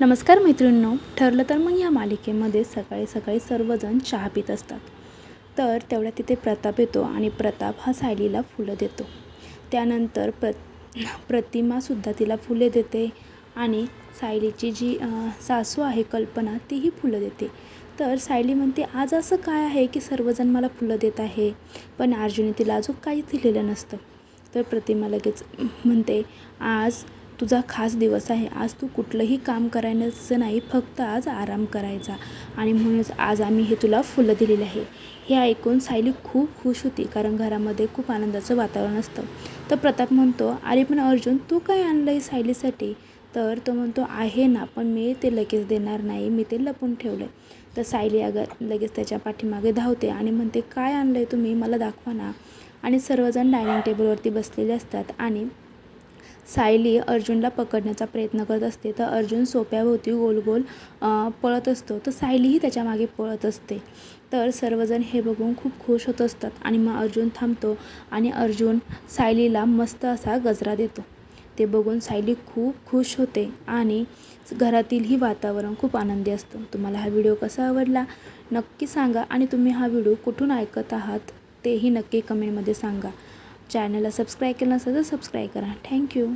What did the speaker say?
नमस्कार मैत्रिणींनो ठरलं तर मग या मालिकेमध्ये सकाळी सकाळी सर्वजण चहा पित असतात. तर तेवढ्या तिथे प्रताप येतो आणि प्रताप हा सायलीला फुलं देतो. त्यानंतर प्र प्रतिमासुद्धा तिला फुले देते आणि सायलीची जी सासू आहे कल्पना तीही फुलं देते. तर सायली म्हणते आज असं काय आहे की सर्वजण मला फुलं देत आहे पण अर्जुने तिला अजून काहीच दिलेलं नसतं. तर प्रतिमा लगेच म्हणते आज तुझा खास दिवस आहे. आज तू कुठलंही काम करायचं नाही फक्त आज आराम करायचा. आणि म्हणूनच आज आम्ही हे तुला फुलं दिलेले आहे. हे ऐकून सायली खूप खुश होती कारण घरामध्ये खूप आनंदाचं वातावरण असतं. तर प्रताप म्हणतो अरे पण अर्जुन तू काय आणलं आहे सायलीसाठी? तर तो म्हणतो आहे ना पण मी ते लगेच देणार नाही. मी ते लपून ठेवलं आहे तर सायली अग लगेच त्याच्या पाठीमागे धावते आणि म्हणते काय आणलं आहे तुम्ही? मला दाखवा ना. आणि सर्वजण डायनिंग टेबलवरती बसलेले असतात आणि सायली अर्जुनला पकडण्याचा प्रयत्न करत असते. तर अर्जुन सोप्याभोवती गोल गोल पळत असतो. तर सायलीही त्याच्यामागे पळत असते. तर सर्वजण हे बघून खूप खुश होत असतात आणि मग अर्जुन थांबतो आणि अर्जुन सायलीला मस्त असा गजरा देतो. ते बघून सायली खूप खुश होते आणि घरातीलही वातावरण खूप आनंदी असतं. तुम्हाला हा व्हिडिओ कसा आवडला नक्की सांगा आणि तुम्ही हा व्हिडिओ कुठून ऐकत आहात तेही नक्की कमेंटमध्ये सांगा. चॅनलला सबस्क्राईब केलं नसेल तर सबस्क्राईब करा. थँक्यू.